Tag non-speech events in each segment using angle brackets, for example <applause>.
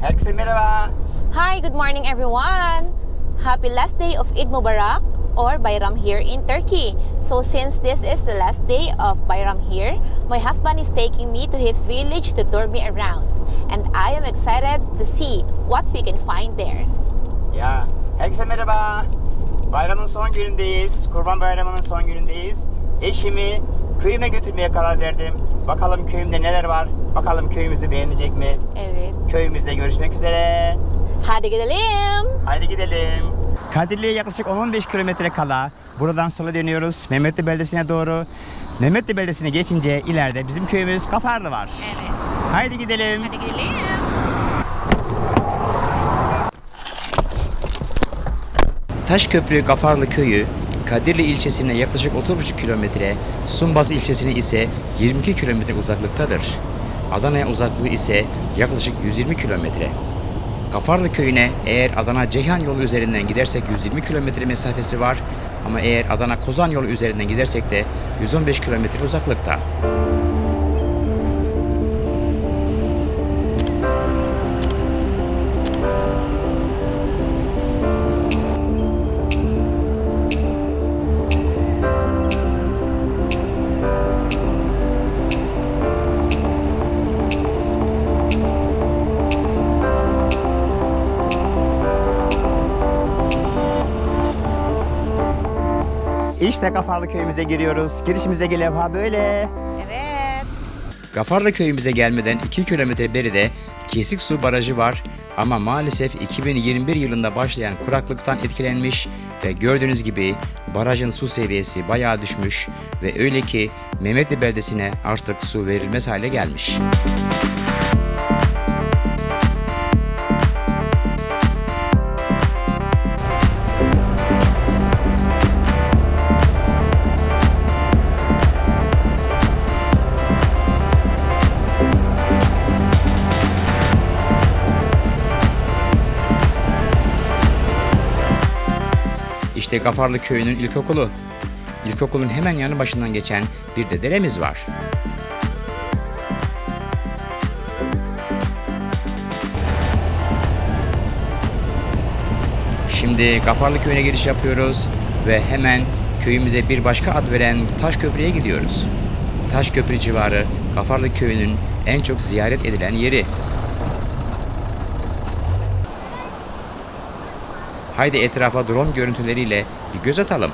Herkese merhaba. Hi, good morning everyone! Happy last day of Eid Mubarak or Bayram here in Turkey. So since this is the last day of Bayram here, my husband is taking me to his village to tour me around. And I am excited to see what we can find there. Ya, herkese merhaba. Bayramın son günündeyiz. Kurban Bayramı'nın son günündeyiz. Eşimi köyüme götürmeye karar verdim. Bakalım köyümde neler var. Bakalım köyümüzü beğenecek mi? Evet. Köyümüzde görüşmek üzere. Hadi gidelim. Haydi gidelim. Kadirli'ye yaklaşık 10-15 kilometre kala buradan sola dönüyoruz Mehmetli beldesine doğru. Mehmetli beldesine geçince ileride bizim köyümüz Kafarlı var. Evet. Haydi gidelim. Hadi gidelim. Taşköprü Gafarlı Köyü, Kadirli ilçesine yaklaşık 30,5 kilometre, Sumbas ilçesine ise 22 kilometre uzaklıktadır. Adana'ya uzaklığı ise yaklaşık 120 kilometre. Gafarlı köyüne eğer Adana Ceyhan yolu üzerinden gidersek 120 kilometre mesafesi var ama eğer Adana Kozan yolu üzerinden gidersek de 115 kilometre uzaklıkta. İşte Gafarlı köyümüze giriyoruz. Girişimizdeki levha böyle. Evet. Gafarlı köyümüze gelmeden 2 kilometre beride Kesik Su Barajı var ama maalesef 2021 yılında başlayan kuraklıktan etkilenmiş ve gördüğünüz gibi barajın su seviyesi bayağı düşmüş ve öyle ki Mehmetli beldesine artık su verilmez hale gelmiş. İşte Gafarlı köyünün ilkokulu. İlkokulun hemen yanı başından geçen bir de deremiz var. Şimdi Gafarlı köyüne giriş yapıyoruz ve hemen köyümüze bir başka ad veren Taşköprü'ye gidiyoruz. Taşköprü civarı Gafarlı köyünün en çok ziyaret edilen yeri. Haydi etrafa drone görüntüleriyle bir göz atalım.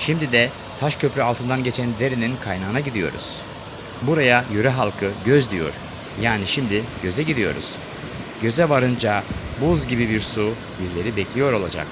Şimdi de taş köprü altından geçen derinin kaynağına gidiyoruz. Buraya yöre halkı göz diyor. Yani şimdi göze gidiyoruz. Göze varınca buz gibi bir su bizleri bekliyor olacak.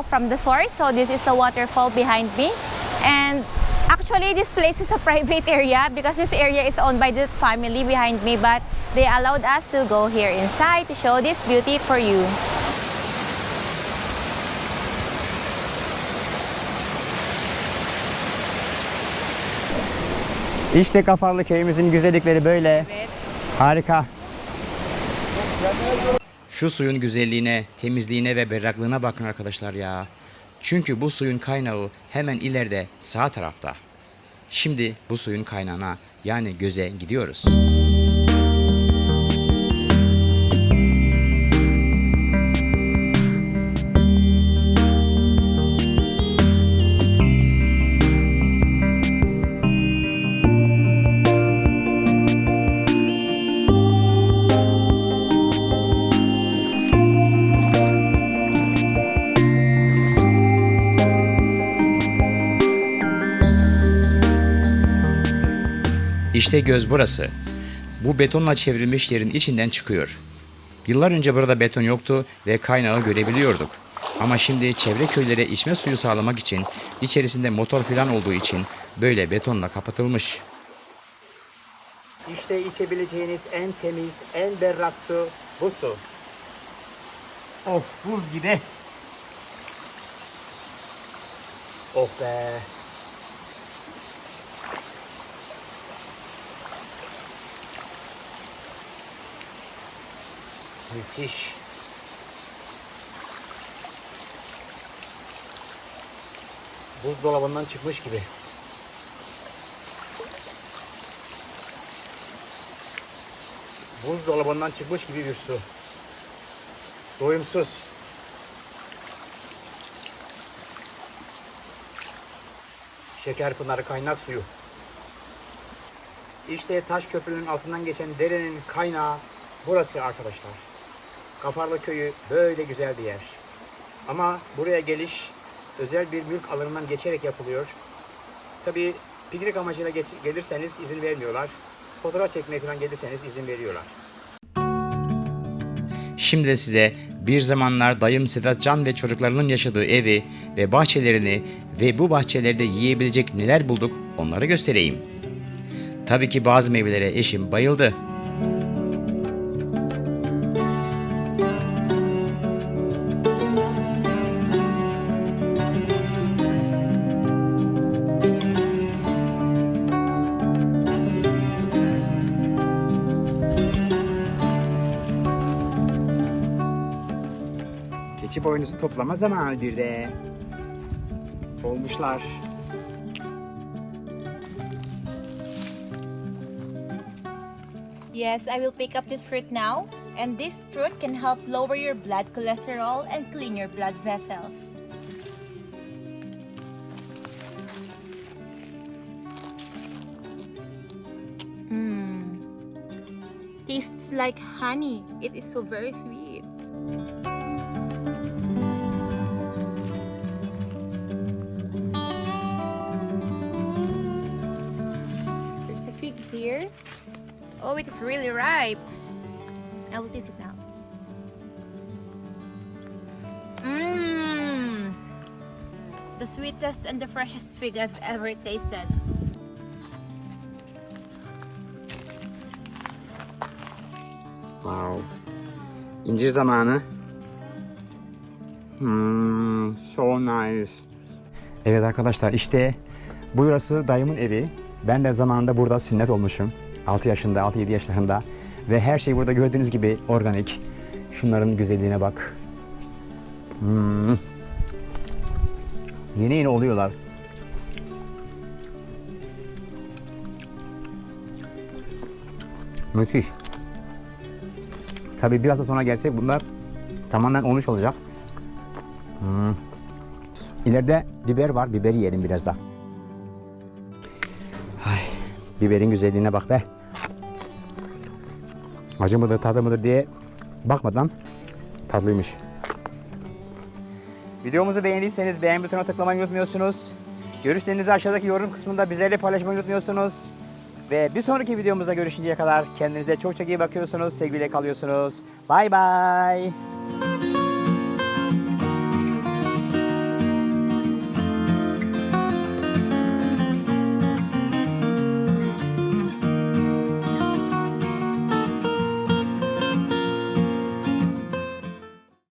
Now from the source, so this is the waterfall behind me. And actually, this place is a <laughs> private area because this area is owned by the family behind me, but they allowed us to go here inside to show this beauty for you. İşte Kafarlı köyümüzün güzellikleri böyle. Harika. Şu suyun güzelliğine, temizliğine ve berraklığına bakın arkadaşlar ya. Çünkü bu suyun kaynağı hemen ileride sağ tarafta. Şimdi bu suyun kaynağına yani göze gidiyoruz. İşte göz burası. Bu betonla çevrilmiş yerin içinden çıkıyor. Yıllar önce burada beton yoktu ve kaynağı görebiliyorduk. Ama şimdi çevre köylere içme suyu sağlamak için içerisinde motor filan olduğu için böyle betonla kapatılmış. İşte içebileceğiniz en temiz, en berrak su bu su. Of buz gibi. Oh be. Müthiş. Buzdolabından çıkmış gibi. Buzdolabından çıkmış gibi bir su. Doyumsuz. Şekerpınarı kaynak suyu. İşte taş köprünün altından geçen derenin kaynağı burası arkadaşlar. Kafarlı köyü böyle güzel bir yer. Ama buraya geliş özel bir mülk alanından geçerek yapılıyor. Tabi piknik amacıyla gelirseniz izin vermiyorlar. Fotoğraf çekmeye falan gelirseniz izin veriyorlar. Şimdi de size bir zamanlar dayım Sedat Can ve çocuklarının yaşadığı evi ve bahçelerini ve bu bahçelerde yiyebilecek neler bulduk onları göstereyim. Tabii ki bazı meyvelere eşim bayıldı. Toplama zamanı bir de. Olmuşlar. Yes, I will pick up this fruit now. And this fruit can help lower your blood cholesterol and clean your blood vessels. Mmm. Tastes like honey. It is so very sweet. Oh, it is really ripe. I will taste it now. Mmm. The sweetest and the freshest fig I've ever tasted. Wow. İncir zamanı. Hmm, so nice. Evet arkadaşlar işte burası dayımın evi. Ben de zamanında burada sünnet olmuşum. 6 yaşında, 6-7 yaşlarında. Ve her şey burada gördüğünüz gibi organik. Şunların güzelliğine bak. Hmm. Yeni yeni oluyorlar. Müthiş. Tabii bir hafta sonra gelsek bunlar tamamen olmuş olacak. Hmm. İleride biber var. Biberi yiyelim biraz da. Ay, biberin güzelliğine bak be. Acı mıdır, tadı mıdır diye bakmadan tatlıymış. Videomuzu beğendiyseniz beğen butonuna tıklamayı unutmuyorsunuz. Görüşlerinizi aşağıdaki yorum kısmında bizlerle paylaşmayı unutmuyorsunuz. Ve bir sonraki videomuzda görüşünceye kadar kendinize çok çok iyi bakıyorsunuz. Sevgiyle kalıyorsunuz. Bay bay.